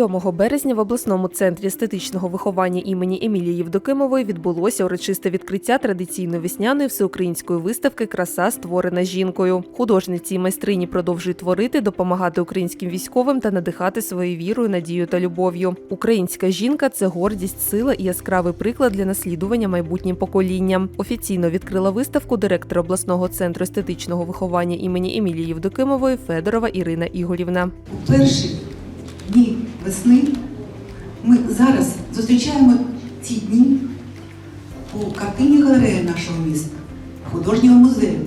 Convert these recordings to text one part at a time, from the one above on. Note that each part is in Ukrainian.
7 березня в обласному центрі естетичного виховання імені Емілії Євдокимової відбулося урочисте відкриття традиційної весняної всеукраїнської виставки Краса створена жінкою. Художниці і майстрині продовжують творити, допомагати українським військовим та надихати своєю вірою, надією та любов'ю. Українська жінка це гордість, сила і яскравий приклад для наслідування майбутнім поколінням. Офіційно відкрила виставку директор обласного центру естетичного виховання імені Емілії Євдокимової Федорова Ірина Ігорівна. Перші дні весни ми зараз зустрічаємо ці дні у картині галереї нашого міста, художнього музею.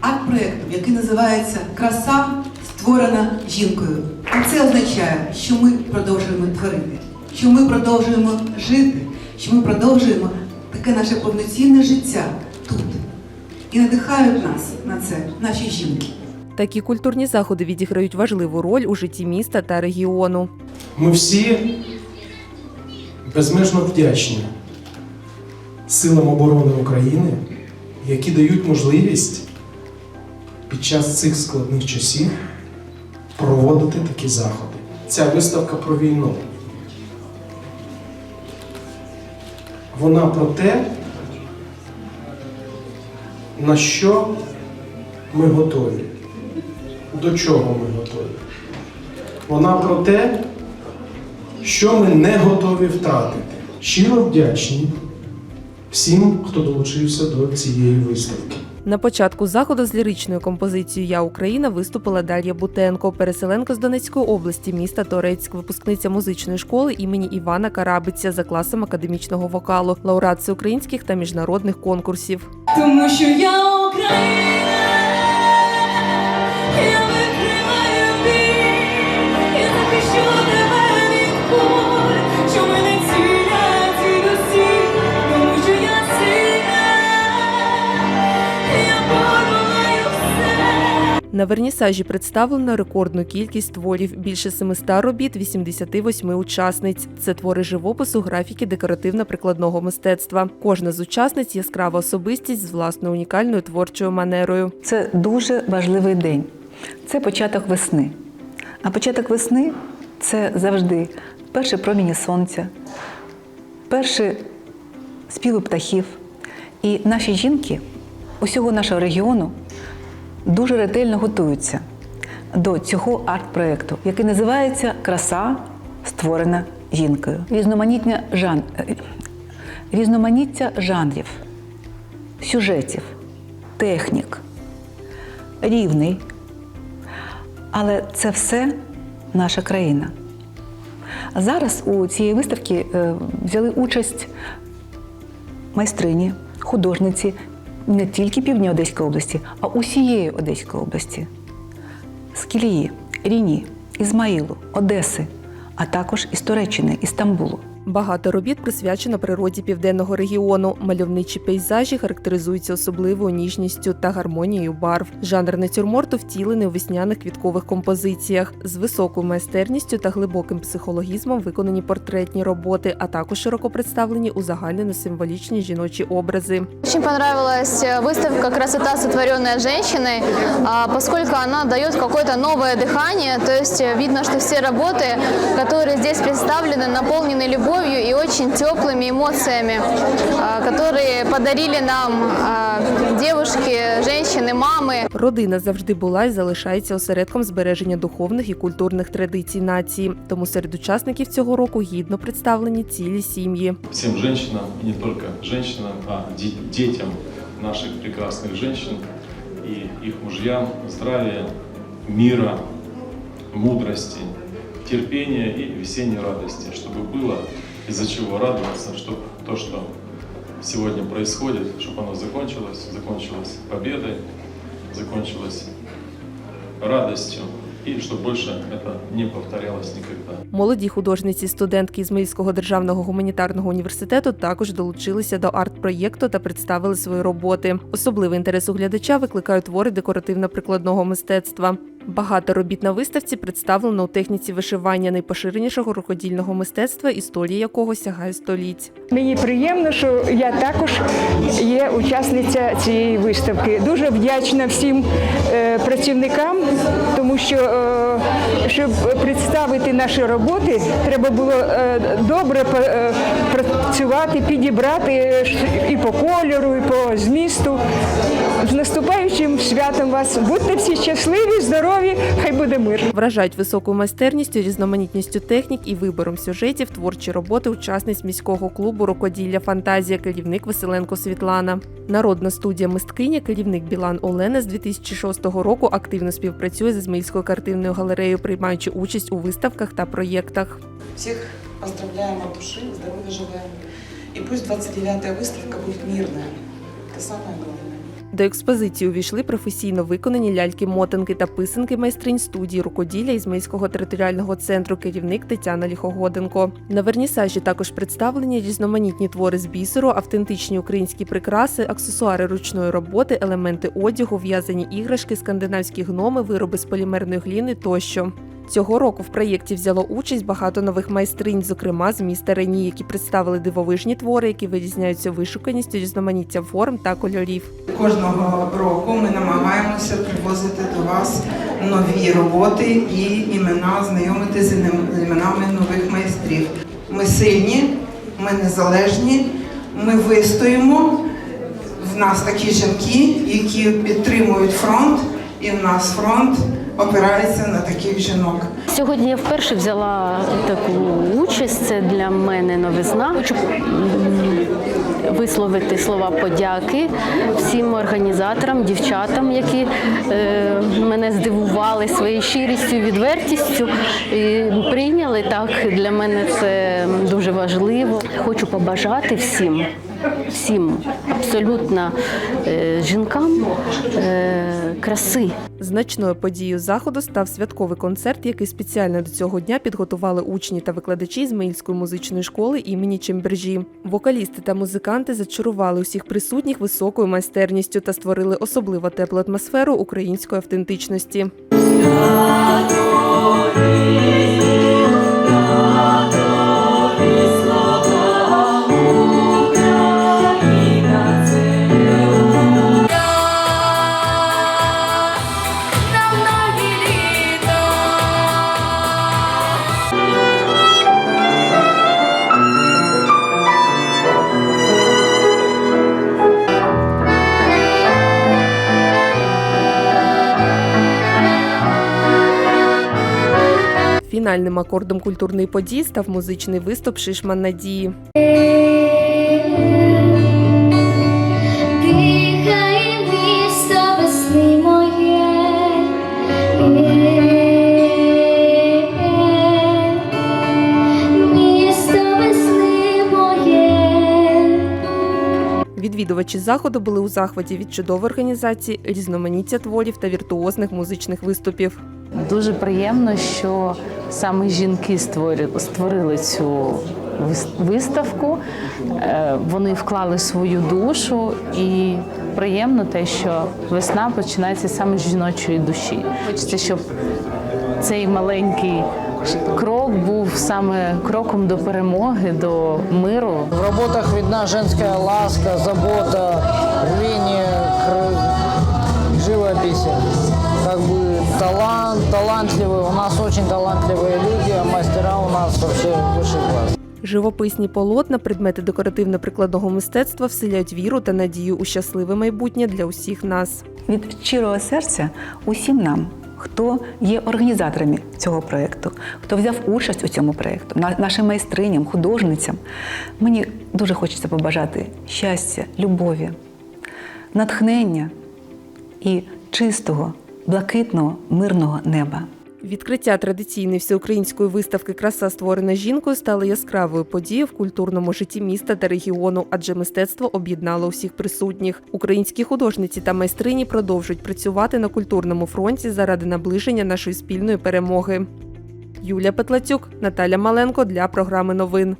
Арт-проєктом, який називається Краса створена жінкою. І це означає, що ми продовжуємо творити, що ми продовжуємо жити, що ми продовжуємо таке наше повноцінне життя тут. І надихають нас на це наші жінки. Такі культурні заходи відіграють важливу роль у житті міста та регіону. Ми всі безмежно вдячні силам оборони України, які дають можливість під час цих складних часів проводити такі заходи. Ця виставка про війну. Вона про те, на що ми готові, до чого ми готові. Вона про те, що ми не готові втратити. Щиро вдячні всім, хто долучився до цієї виставки. На початку заходу з ліричною композицією Я Україна виступила Дар'я Бутенко, переселенка з Донецької області, міста Торецьк, випускниця музичної школи імені Івана Карабиця за класом академічного вокалу, лауреат всеукраїнських та міжнародних конкурсів. Тому що я Україна, На вернісажі представлено рекордну кількість творів більше 700 робіт, 88 учасниць. Це твори живопису, графіки, декоративно-прикладного мистецтва. Кожна з учасниць яскрава особистість з власною унікальною творчою манерою. Це дуже важливий день. Це початок весни. А початок весни це завжди перші проміні сонця, перші співи птахів. І наші жінки усього нашого регіону дуже ретельно готуються до цього арт-проєкту, який називається Краса створена жінкою. Різноманіття, жан... е, різноманіття жанрів, сюжетів, технік, рівний. Але це все наша країна. Зараз у цієї виставки е, взяли участь майстрині, художниці не тільки півдня Одеської області, а усієї Одеської області. З Кілії, Ріні, Ізмаїлу, Одеси, а також із Туреччини, із Стамбулу. Багато робіт присвячено природі південного регіону. Мальовничі пейзажі характеризуються особливою ніжністю та гармонією барв. Жанр натюрморту втілений у весняних квіткових композиціях. З високою майстерністю та глибоким психологізмом виконані портретні роботи, а також широко представлені узагальнено-символічні жіночі образи. Очень понравилась э, выставка «Красота, сотворенная женщиной», а, поскольку она дает какое-то новое дыхание, то есть э, видно, что все работы, которые здесь представлены, наполнены любовью и очень теплыми эмоциями, а, которые подарили нам а, девушки, женщины, мамы. Родина завжди була і залишається осередком збереження духовних і культурних традицій нації. Тому серед учасників цього року гідно представлені цілі сім'ї. всем женщинам, и не только женщинам, а де- детям наших прекрасных женщин и их мужьям здравия, мира, мудрости, терпения и весенней радости, чтобы было из-за чего радоваться, чтобы то, что сегодня происходит, чтобы оно закончилось, закончилось победой, закончилось радостью, и чтобы больше это не повторялось никогда. Молоді художниці, студентки Ізмаїльського державного гуманітарного університету також долучилися до арт-проєкту та представили свої роботи. Особливий інтерес у глядача викликають твори декоративно-прикладного мистецтва. Багато робіт на виставці представлено у техніці вишивання найпоширенішого рукодільного мистецтва, історія якого сягає століть. Мені приємно, що я також є учасниця цієї виставки. Дуже вдячна всім е, працівникам, тому що е, щоб представити наші роботи, треба було е, добре працювати, підібрати і по кольору, і по змісту. З наступаючим святом вас будьте всі щасливі, здорові, хай буде мир. Вражають високою майстерністю, різноманітністю технік і вибором сюжетів творчі роботи учасниць міського клубу Рукоділля Фантазія, керівник Василенко Світлана. Народна студія мисткиня, керівник Білан Олена з 2006 року активно співпрацює з Ізмаїльською картинною галереєю, приймаючи участь у виставках та проєктах. Всех поздравляем от души, здоровья желаем. И пусть 29-я выставка будет мирная. Это самое главное. До експозиції увійшли професійно виконані ляльки-мотанки та писанки майстринь студії рукоділля Ізмаїльського територіального центру, керівник Тетяна Ліхогоденко. На вернісажі також представлені різноманітні твори з бісеру, автентичні українські прикраси, аксесуари ручної роботи, елементи одягу, в'язані іграшки, скандинавські гноми, вироби з полімерної гліни тощо. Цього року в проєкті взяло участь багато нових майстринь, зокрема з міста Рені, які представили дивовижні твори, які вирізняються вишуканістю, різноманіттям форм та кольорів. Кожного року ми намагаємося привозити до вас нові роботи і імена, знайомити з іменами нових майстрів. Ми сильні, ми незалежні, ми вистоїмо. В нас такі жінки, які підтримують фронт, і в нас фронт опирається на таких жінок. Сьогодні я вперше взяла таку участь. Це для мене новизна. Хочу висловити слова подяки всім організаторам, дівчатам, які е, мене здивували своєю щирістю, відвертістю і прийняли так. Для мене це дуже важливо. Хочу побажати всім. Всім абсолютно е, жінкам е, краси, Значною подією заходу став святковий концерт, який спеціально до цього дня підготували учні та викладачі з Мильської музичної школи імені Чембержі. Вокалісти та музиканти зачарували усіх присутніх високою майстерністю та створили особливо теплу атмосферу української автентичності. Фінальним акордом культурної події став музичний виступ Шишман Надії. Відвідувачі заходу були у захваті від чудової організації, різноманіття творів та віртуозних музичних виступів. Дуже приємно, що саме жінки створили, створили цю виставку. Е, Вони вклали свою душу, і приємно те, що весна починається саме з жіночої душі. Хочеться, щоб цей маленький крок був саме кроком до перемоги, до миру. В работах видна женская ласка, забота, р- живописи. Бы талант, талантливые. У нас очень талантливые люди, а мастера у нас вообще высший класс. Живописні полотна, предмети декоративно-прикладного мистецтва вселяють віру та надію у щасливе майбутнє для усіх нас. Від щирого серця усім нам, хто є організаторами цього проєкту, хто взяв участь у цьому проєкту, на- нашим майстриням, художницям, мені дуже хочеться побажати щастя, любові, натхнення і чистого, блакитного, мирного неба. Відкриття традиційної всеукраїнської виставки Краса створена жінкою стало яскравою подією в культурному житті міста та регіону, адже мистецтво об'єднало усіх присутніх. Українські художниці та майстрині продовжують працювати на культурному фронті заради наближення нашої спільної перемоги. Юлія Петлацюк, Наталя Маленко для програми новин.